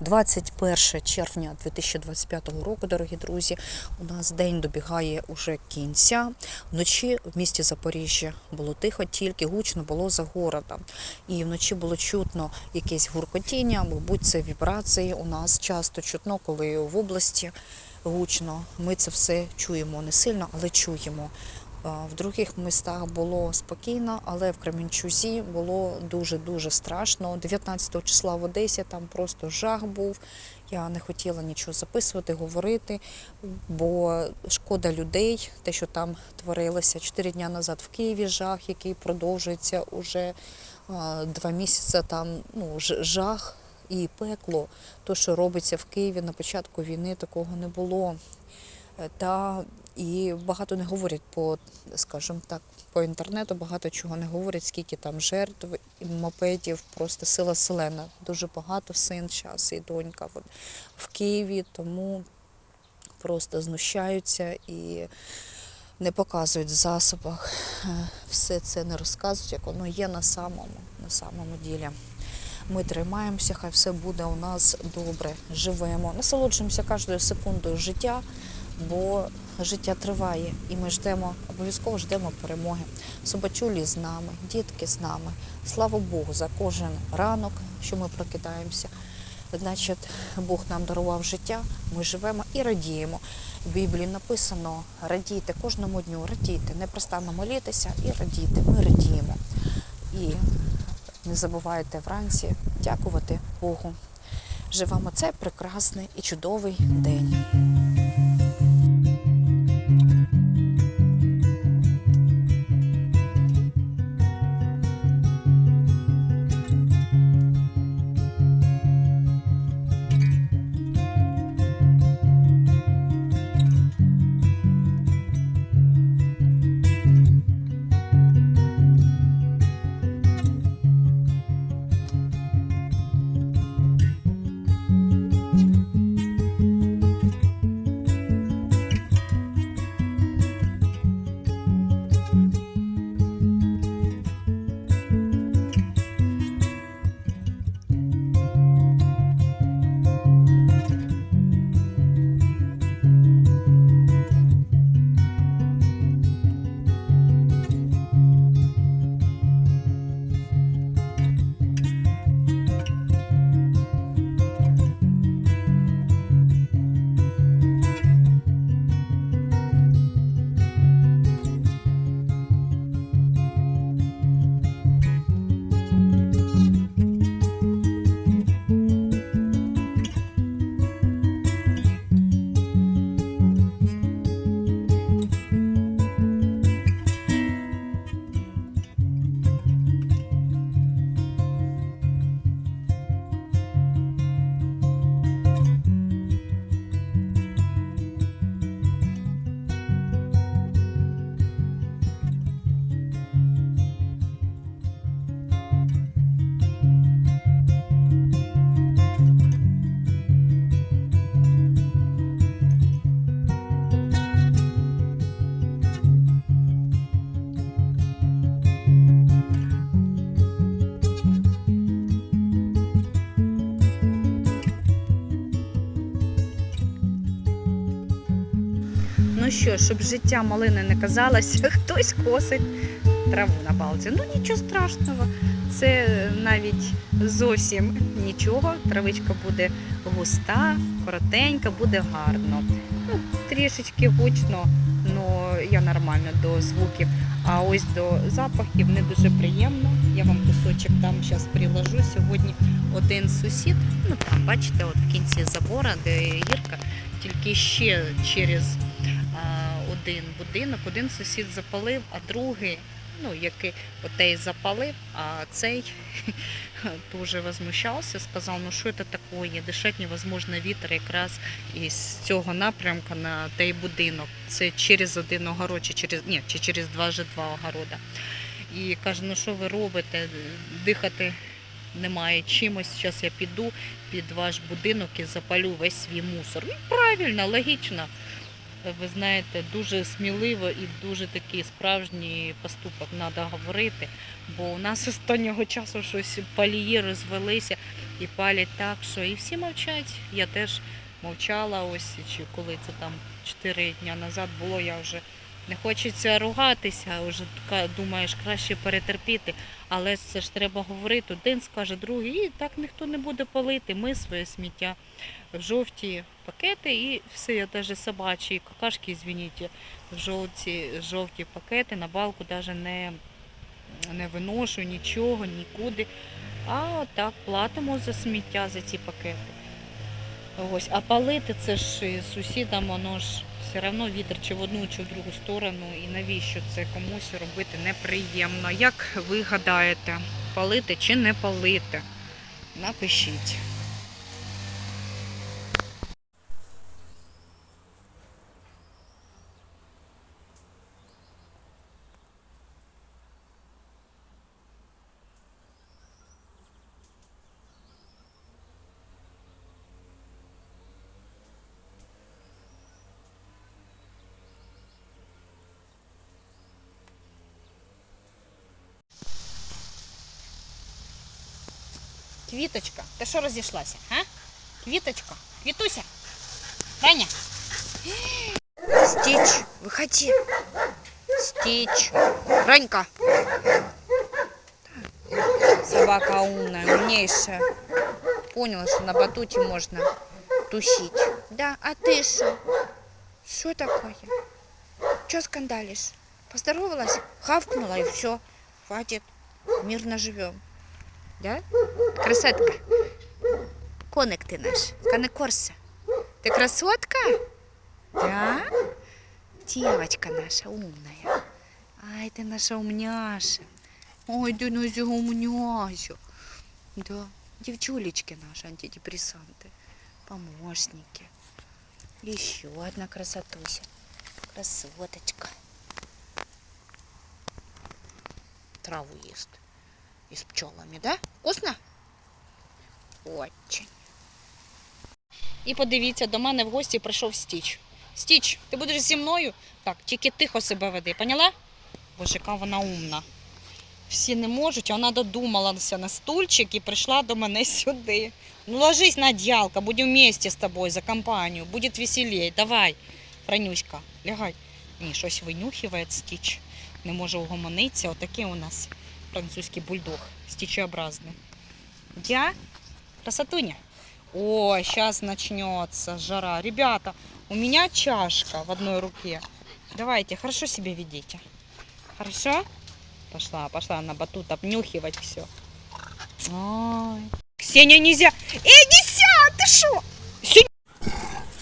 21 червня 2025 року, дорогі друзі. У нас день добігає уже кінця. Вночі в місті Запоріжжя було тихо, тільки гучно було за городом. І вночі було чутно якесь гуркотіння, мабуть, це вібрації. У нас часто чутно, коли в області гучно. Ми це все чуємо не сильно, але чуємо. В других містах було спокійно, але в Кременчузі було дуже-дуже страшно. 19 числа в Одесі там просто жах був. Я не хотіла нічого записувати, говорити, бо шкода людей, те, що там творилося чотири дні назад в Києві, жах, який продовжується уже два місяці. Там ну, жах і пекло. То, що робиться в Києві на початку війни, такого не було. Та і багато не говорять по, скажімо так, по інтернету, багато чого не говорять, скільки там жертв мопедів, просто сила селена. Дуже багато син час і донька от, в Києві, тому просто знущаються і не показують в засобах. Е, Все це не розказують, як воно є на самому, на самому ділі. Ми тримаємося, хай все буде у нас добре. Живемо, насолоджуємося кожною секундою життя, бо життя триває, і ми ждемо, обов'язково ждемо перемоги. Собачулі з нами, дітки з нами. Слава Богу, за кожен ранок, що ми прокидаємося. Значить, Бог нам дарував життя, ми живемо і радіємо. В Біблії написано: радійте кожному дню, радійте, непростанно молітеся і радійте. Ми радіємо. І не забувайте вранці дякувати Богу. Живемо цей прекрасний і чудовий день. Що, щоб життя малини не казалося, хтось косить траву на палці. Ну нічого страшного, це навіть зовсім нічого. Травичка буде густа, коротенька, буде гарно. Ну, трішечки гучно, але я нормально до звуків. А ось до запахів не дуже приємно. Я вам кусочок там зараз приложу. Сьогодні один сусід, ну там, бачите, от в кінці забора, де гірка, тільки ще через один будинок, один сусід запалив, а другий, ну, який отей запалив, а цей дуже возмущався, сказав, ну що це таке, дишати невозможно вітер якраз із цього напрямку на той будинок. Це через один огород, чи через, ні, чи через два же два огорода. І каже, ну що ви робите, дихати немає чимось, зараз я піду під ваш будинок і запалю весь свій мусор. Ну, правильно, логічно ви знаєте, дуже сміливо і дуже такий справжній поступок треба говорити. Бо у нас останнього часу щось палії розвелися. і палять так, що і всі мовчать. Я теж мовчала ось, чи коли це там 4 дні назад було, я вже не хочеться ругатися, вже думаєш, краще перетерпіти. Але це ж треба говорити. Один скаже, другий, і так ніхто не буде палити. Ми своє сміття жовті пакети і все, я навіть собачі какашки, в жовті, жовті пакети на балку навіть не, не виношу нічого, нікуди. А так платимо за сміття за ці пакети. Ось, а палити це ж сусідам, воно ж все одно вітер чи в одну, чи в другу сторону. І навіщо це комусь робити неприємно. Як ви гадаєте, палити чи не палити? Напишіть. Квіточка, ти що розійшлася? А? Квіточка, квітуся. Таня. Стич, выходи. Стич. Ранька. Собака умная, умнейшая. Поняла, что на батуте можно тусить. Да, а ты что? Что такое? Че скандалишь? Поздоровалась, хавкнула и все. Хватит. Мирно живем. Да? Красотка. Коник ти наш. Канекорса. Ты красотка? Да? Девочка наша умная. Ай, ты наша умняша. Ой, ты наша умняша. Да. Девчулечки наши, антидепрессанты. Помощники. Еще одна красотуся. Красоточка. Траву ест. И с пчелами, да? Вкусно? Очень. І подивіться, до мене в гості прийшов Стіч. Стіч, ти будеш зі мною? Так, тільки тихо себе веди, поняла? Боже, яка вона умна. Всі не можуть, а вона додумалася на стульчик і прийшла до мене сюди. Ну ложись на одеялко, будем вместе з тобою за компанію, буде веселей. Давай, Франюська, лягай. Ні, щось винюхиває стіч. Не може угомонитися. Отакий у нас французький бульдог, стічеобразний. Дя? Красотуня. Ой, сейчас начнется жара. Ребята, у меня чашка в одной руке. Давайте, хорошо себя ведите. Хорошо? Пошла, пошла на батут обнюхивать все. Ой. Ксения, нельзя. Эй, нельзя, ты шо? Сень-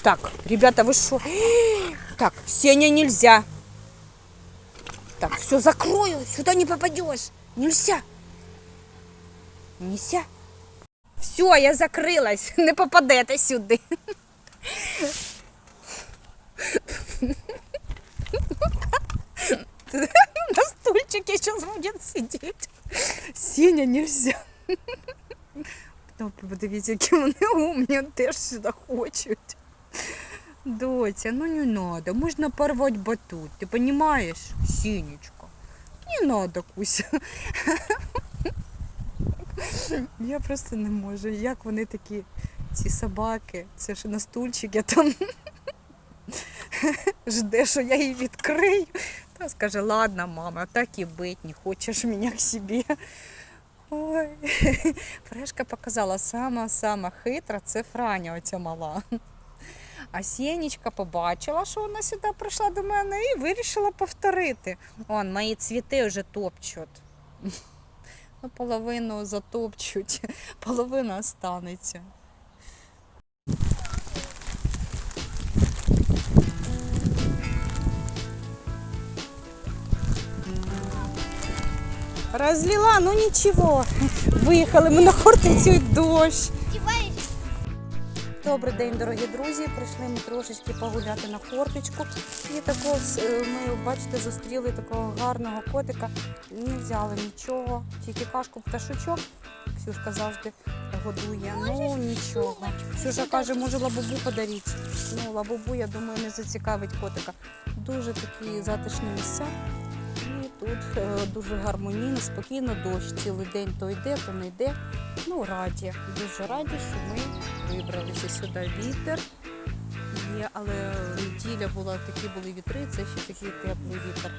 Так, ребята, вы шо? Так, Сеня нельзя. Так, все, закрою, сюда не попадешь. Нельзя. Нельзя. Все, я закрилась, не попадете сюди. На стульчике сейчас будет сидеть. Сеня, нельзя. Подивіться, які вони умні, теж сюди хочуть. Доця, ну не надо, можна порвать батут, ти понимаешь, Сінечка? Не надо, Куся. Я просто не можу. Як вони такі, ці собаки, це ж на стульчик, я там жде, що я її відкрию. Та скаже, ладно, мама, так і бить, не хочеш мене к собі. Ой, Фрешка показала, сама-сама хитра, це Франя оця мала. А Сєнічка побачила, що вона сюди прийшла до мене і вирішила повторити. Он, мої цвіти вже топчуть. Ну, половину затопчуть, половина останеться. Розлила, ну нічого. Виїхали ми на Хортицю і дощ. Добрий день, дорогі друзі. Прийшли ми трошечки погуляти на форточку. І такого е, ми, бачите, зустріли такого гарного котика. Не взяли нічого, тільки кашку пташучок. Ксюшка завжди годує. Ну нічого. Ксюша каже, може лабубу подарити. Ну, лабубу, я думаю, не зацікавить котика. Дуже такі затишні місця. І тут е, дуже гармонійно, спокійно, дощ цілий день то йде, то не йде. Ну, раді, дуже раді, що ми вибралися сюди. Вітер є, але неділя була, такі були вітри, це ще такий теплий вітер.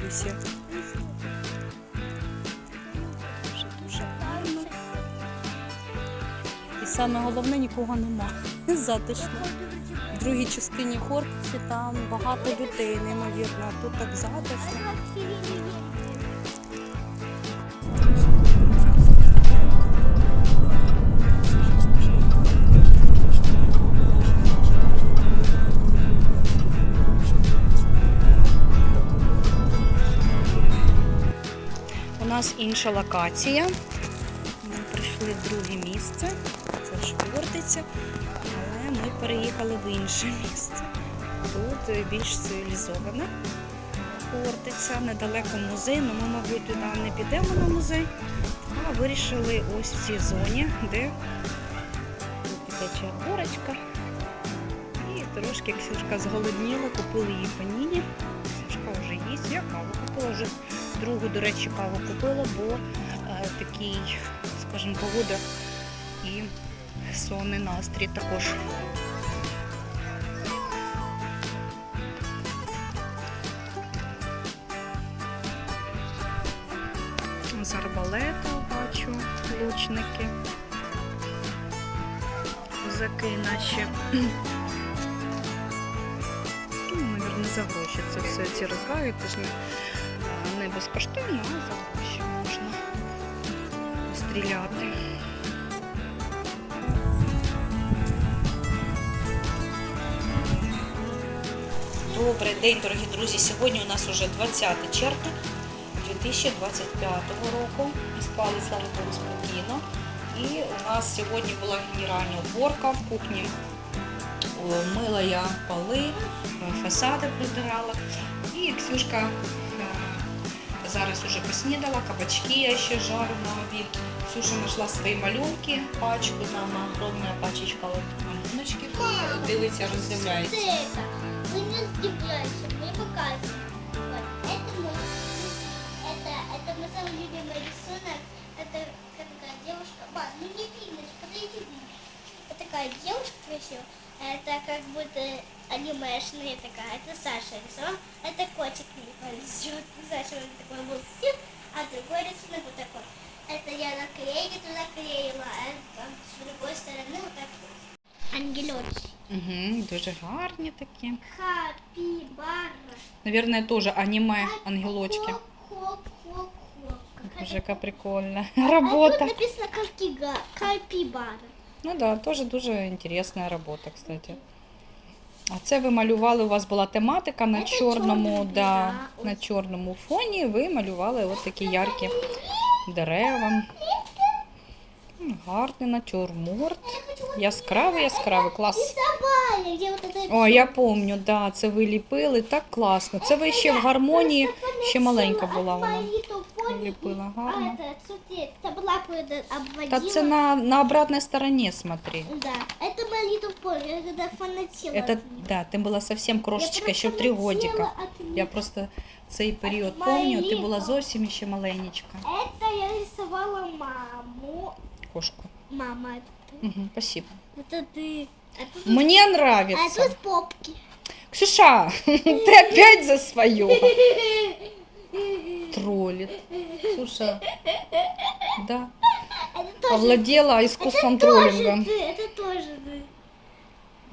Дивися. Дуже дуже гарно. І саме головне нікого нема. Затишно. В другій частині Хортиці там багато людей, неймовірно. Тут так затишно. Нас інша локація. Ми прийшли в друге місце. Це ж Хортиця, але ми переїхали в інше місце. Тут більш цивілізована Хортиця, недалеко музей, але ми, мабуть, туди не підемо на музей, а вирішили ось в цій зоні, де тече горочка. І трошки Ксюшка зголодніла, купили їй паніні. Ксюшка вже їсть. Я каву купила вже другу, до речі, каву купила, бо е, такий, скажімо, погода і сонний настрій також. З арбалета бачу лучники. Козаки наші. Ну, мабуть, за гроші це все ці розваги, це ж не, не безкоштовно, а за гроші можна стріляти. Добрий день, дорогі друзі. Сьогодні у нас вже 20 червня 2025 року. Ми спали, слава Богу, спокійно. І у нас сьогодні була генеральна уборка в кухні. Мила я поли, фасади прибирала. І Ксюшка зараз уже поснідала, кабачки я ще жарю на обід. Сюша знайшла свої малюнки, пачку, там огромна пачечка от малюночки. Дивиться, роздивляється. Что не Вы не сдивляйся, Это такая девушка красивая. Это как будто анимешная такая. Это Саша рисовал. Это котик мне повезет. Саша вот такой был стиль, а другой рисунок вот такой. Это я наклеили туда клеила, а это с другой стороны вот так вот. Ангелочек. Угу, дуже гарні такі. Капибара. Наверное, теж аніме ангелочки. Хоп, хоп, хоп, хоп. Боже, яка прикольна А тут робота. написано капига, капибара. Ну да, теж дуже інтересна робота, кстати. А це ви малювали, у вас була тематика на Це чорному, чорний, да, да, на чорному фоні. Ви малювали от такі яркі дерева. М, Гарний натюрморт. Яскравий, яскравий, клас. Рисовали, где вот это... О, я пам'ятаю, да, це ви ліпили, так класно. Це ви ще в гармонії, ще маленька була вона. Ліпила А гарно. это, смотри, это была бы обводила. Та це на, на обратной стороне, смотри. Да, это my little pony, я когда фанатела. Это, от неё. да, ти була совсем крошечка, Я ще прям три фанатела годика. от неё. Я просто цей період Моя пам'ятаю, ти була Ліка. зовсім ще маленечка. Это я рисовала маму. Кошку. Мама, это ты. Угу, спасибо. Это ты. А тут, Мені а нравится. тут попки. Ксюша, ти опять за свое. Троллит. Ксюша, да, Это тоже овладела искусством Это тоже троллинга. ты, это тоже ты.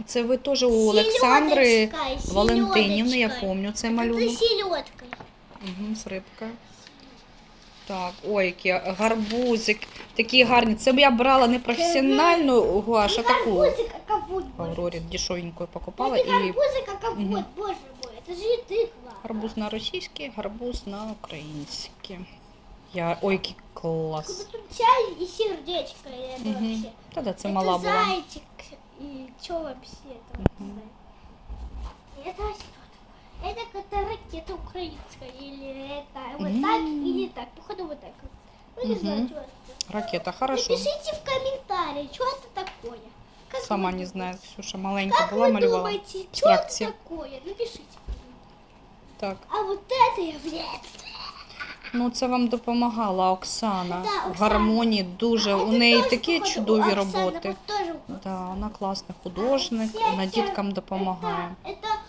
Це ви теж у Олександри Селедочкой, Валентинівни, я селедочкой. пам'ятаю цей Это ты малюнок. селедкой. Угу, з рибкою. Так, ой, які гарбузик, такі гарні. Це я брала не професіональну гуаш, а таку. Гарбузик, а кого? В Аврорі дешевенькою покупала. Это І гарбузик, а кого? Мгм. Боже мой, это же и тыква. гарбуз на російський, гарбуз на український. Я... Ой, який клас. Как будто чай и сердечко, и это Мгм. вообще. Та-да, це это мала була. зайчик. И что вообще это? Мгм. Это что такое? Это как-то ракета украинская. Или это вот М. так, или так. Походу вот так. Ну, не знаю, Мгм. что это. Ракета, хорошо. Напишите в комментарии, что это такое. Как Сама вы не думаете? знаю, Ксюша маленька Как була, вы малювала. думаете, что это Абстракции. такое? Напишите. Так. А вот это является. Ну, це вам допомагала Оксана. Да, В Оксана. гармонії дуже. А У это неї тоже, такі походу, чудові у Оксаны роботи. вот тоже Да, вона класний художник, Все- вона все- діткам допомагає. Это, это, это первый рисунок э,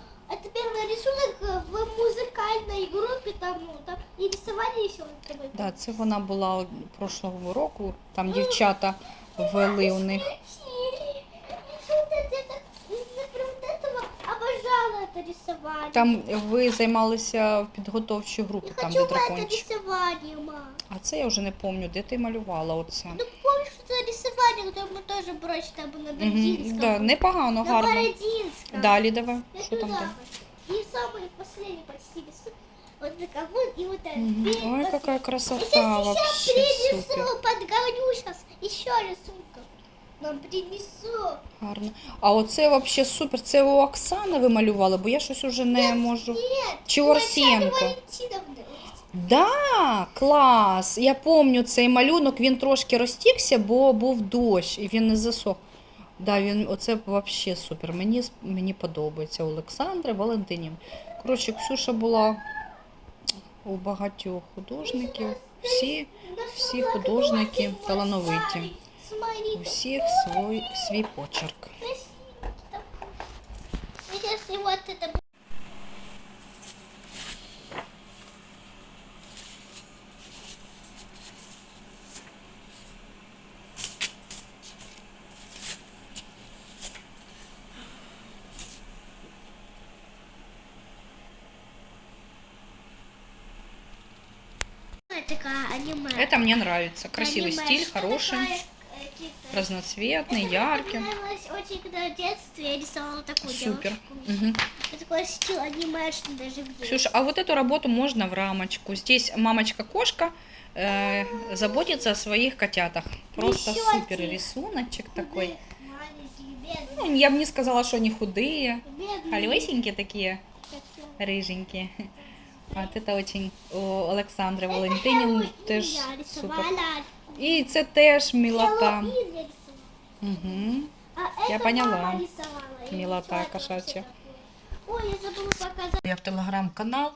в музыкальной группе, там, ну, там и рисовали еще вот такой. Да, це вона була от прошлого року. Там дівчата ввели у них. Красили. И вот это, это, например, вот этого обожала это рисовать. Там ви займалися в підготовчій групі, Я там хочу де в это дракончик. рисование, мам. А це я вже не пам'ятаю, де ти малювала оце. Ну, помнишь, что это рисование, которое мы тоже бросили там на Угу. Бородинском? Да, непогано, на гарно. Бородинском. Далі давай. Я Що там туда там? вот. И самый последний почти рисунок. Вот такой вот и вот этот. Мгм. Перед Ой, последний. какая Я красота, сейчас вообще принесу, супер. подгоню сейчас еще рисунков. Нам принесу. Гарно. А оце взагалі супер. Це у Оксани ви малювали, бо я щось уже не можу. Нет. Чи у у Татьяны Арсенко? Валентиновны. Да, клас! Я пам'ятаю цей малюнок, він трошки розтікся, бо був дощ і він не засох. Да, він, оце взагалі супер. Мені, с- мені подобається. Олександра Валентинів. Коротше, Ксюша була у багатьох художників. Всі, всі художники талановиті. У всіх свій, свій почерк. Аниме. Это мне нравится. Красивый Аниме. стиль, Что хороший, такое, э, типа, разноцветный, это яркий. Мне понравилось очень, когда в детстве я рисовала такую Супер. девушку. Мгм. Это такой стиль анимешный даже в. Ксюша, а вот эту работу можно в рамочку. Здесь мамочка-кошка э, заботится о своих котятах. Просто Рисёте. супер рисуночек такой. Маленькие, бедные, Ну, я бы не сказала, что они худые. бедные. Такие, Такие. рыженькие. Вот это очень у Олександри Это Валентинівни Хэллоуин теж я супер. рисовала. І це теж мілота. Хэллоуин я рисовала. Угу. А Я это поняла. мама рисовала. Я Милота ничего это кошачья. вообще такое. Ой, я забыла показать. Я в телеграм-канал.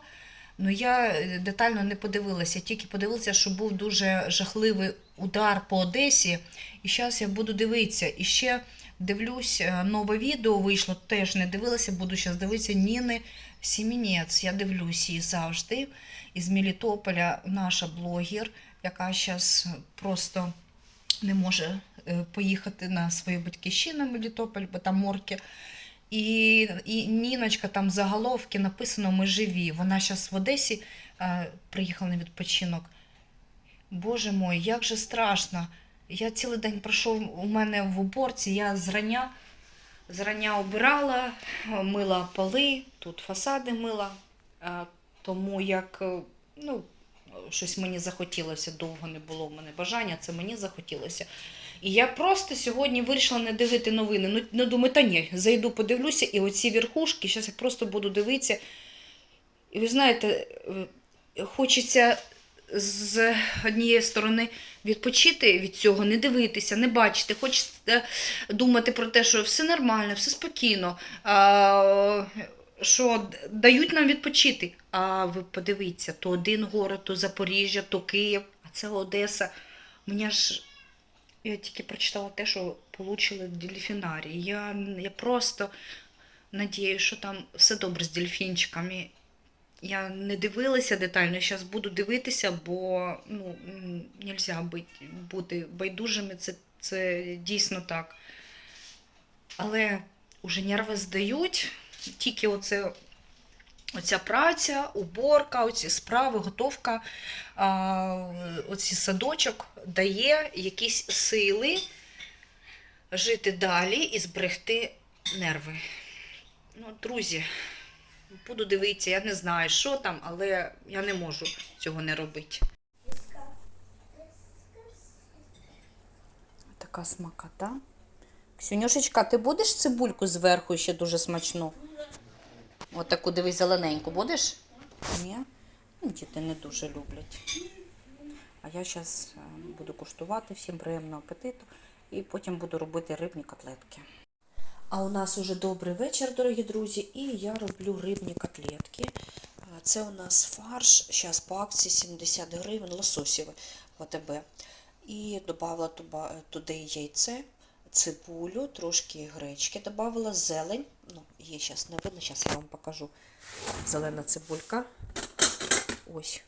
Ну я е, детально не подивилася, тільки подивилася, що був дуже жахливий удар по Одесі. І зараз я буду дивитися. І ще дивлюсь, е, нове відео вийшло, теж не дивилася, буду зараз дивитися Ніни Сімінець. Я дивлюсь її завжди. Із Мелітополя наша блогер, яка зараз просто не може е, поїхати на свою батьківщину Мелітополь, бо там морки. І, і Ніночка там заголовки написано Ми живі. Вона зараз в Одесі е, приїхала на відпочинок. Боже мой, як же страшно. Я цілий день пройшов у мене в уборці, я зрання, зрання обирала, мила поли, тут фасади мила. Тому як е, ну, щось мені захотілося, довго не було в мене бажання, це мені захотілося. І я просто сьогодні вирішила не дивити новини. Ну, ну думаю, та ні, зайду, подивлюся, і оці верхушки, зараз я просто буду дивитися. І ви знаєте, е, хочеться з однієї сторони відпочити від цього, не дивитися, не бачити. Хочеться думати про те, що все нормально, все спокійно, що дають нам відпочити. А ви подивіться, то один город, то Запоріжжя, то Київ, а це Одеса. Мені ж я тільки прочитала те, що отримали дельфінарій. Я, я просто надію, що там все добре з дельфінчиками. Я не дивилася детально, зараз буду дивитися, бо ну, м, нельзя бути, байдужими, це, це дійсно так. Але уже нерви здають, тільки оце Оця праця, уборка, оці справи, готовка, а, оці садочок дає якісь сили жити далі і зберегти нерви. Ну, друзі, буду дивитися, я не знаю, що там, але я не можу цього не робити. Така смакота. Ксюнюшечка, ти будеш цибульку зверху ще дуже смачну? От таку дивись зелененьку будеш? Ні? Ну, Діти не дуже люблять. А я зараз буду куштувати всім приємного апетиту і потім буду робити рибні котлетки. А у нас уже добрий вечір, дорогі друзі, і я роблю рибні котлетки. Це у нас фарш, зараз по акції 70 гривень, лососєве в АТБ. І додала туди яйце, цибулю, трошки гречки додала, зелень. Ну, її зараз не видно, зараз я вам покажу. Зелена цибулька. Ось.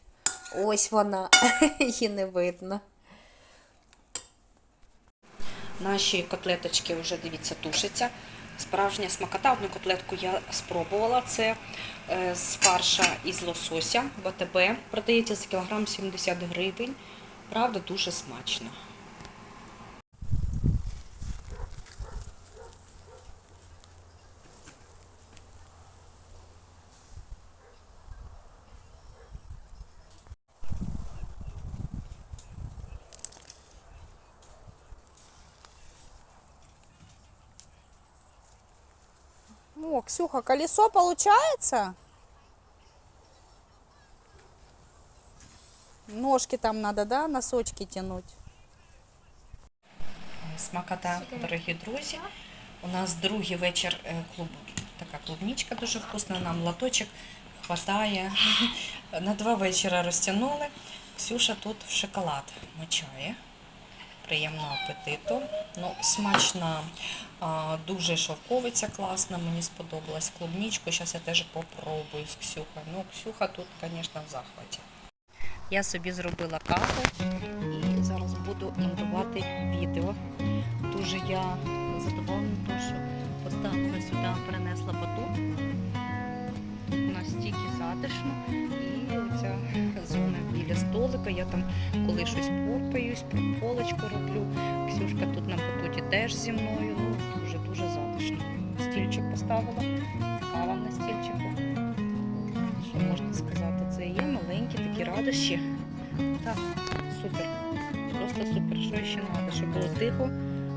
Ось вона, її не видно. Наші котлеточки вже, дивіться, тушаться. Справжня смакота. Одну котлетку я спробувала. Це е, з фарша із лосося БТБ. Продається за кілограм 70 гривень. Правда, дуже смачно. Ксюха, колесо получается? Ножки там надо, да, носочки тянуть? Смакота, дорогі друзі. У нас другий вечір е, клуб. Така клубничка дуже вкусна, нам латочок хватає. На два вечора розтягнули. Ксюша тут в шоколад мочає. Приємного апетиту. Ну, смачна, дуже шовковиця класна, мені сподобалась клубничку. Зараз я теж попробую з Ксюхою. Ну, Ксюха тут, звісно, в захваті. Я собі зробила каву і зараз буду монтувати відео. Дуже я задоволена, тому що поставила сюди, перенесла батут. Настільки затишно. І оця зона біля столика. Я там коли щось порпаюсь, полочку роблю. Ксюшка тут на батуті теж зі мною. Ну, дуже-дуже затишно. Стільчик поставила, кава на стільчику. Що можна сказати? Це є маленькі такі радощі. Так, супер. Просто супер. Що ще треба? Щоб було тихо,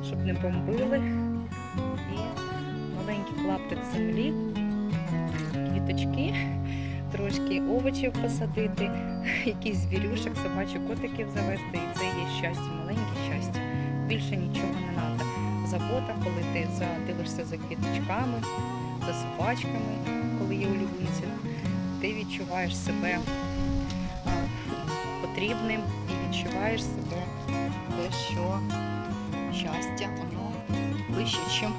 щоб не бомбили. І маленький клаптик землі, квіточки, трошки овочів посадити, якийсь звірюшок, собачок, котиків завести. І це є щастя, маленьке щастя. Більше нічого не треба. Забота, коли ти задивишся за квіточками, за собачками, коли є улюбленці, ти відчуваєш себе потрібним і відчуваєш себе те, що щастя, воно выше, чем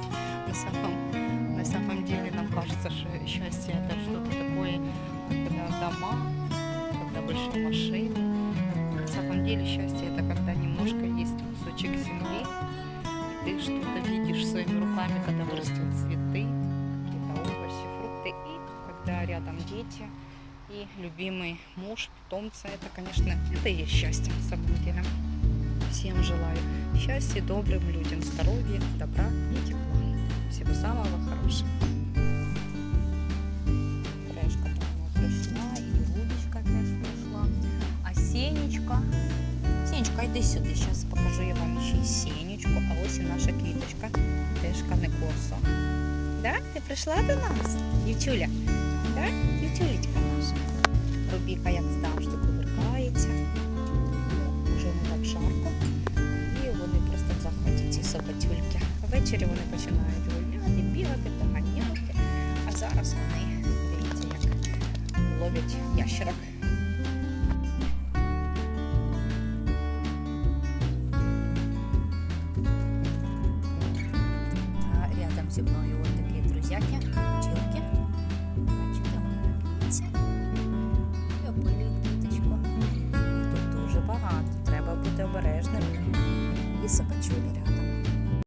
на самом, на самом деле нам кажется, что счастье это что-то такое, когда дома, когда большие машины. На самом деле счастье это когда немножко есть кусочек земли, ты что-то видишь своими руками, когда вырастут цветы, какие-то овощи, фрукты, и когда рядом дети и любимый муж, питомцы, это, конечно, это и есть счастье на самом. Всем желаю счастья, добрым людям, здоровья, добра и тепла. Всего самого хорошего. Трешка прямо прийшла, і Рудочка теж прийшла. А Сенечка. Сенечка, йди сюди. Зараз покажу я вам ще й Сенечку. А ось і наша квіточка. Теж канекорсо. Да? Ти прийшла до нас? Дівчуля? Да? Дівчулечка наша. Рубіка, як завжди, кувиркається. Ці. Ввечері вони починають гуляти, бігати, поганяти. А зараз вони, дивіться, як ловлять ящерок.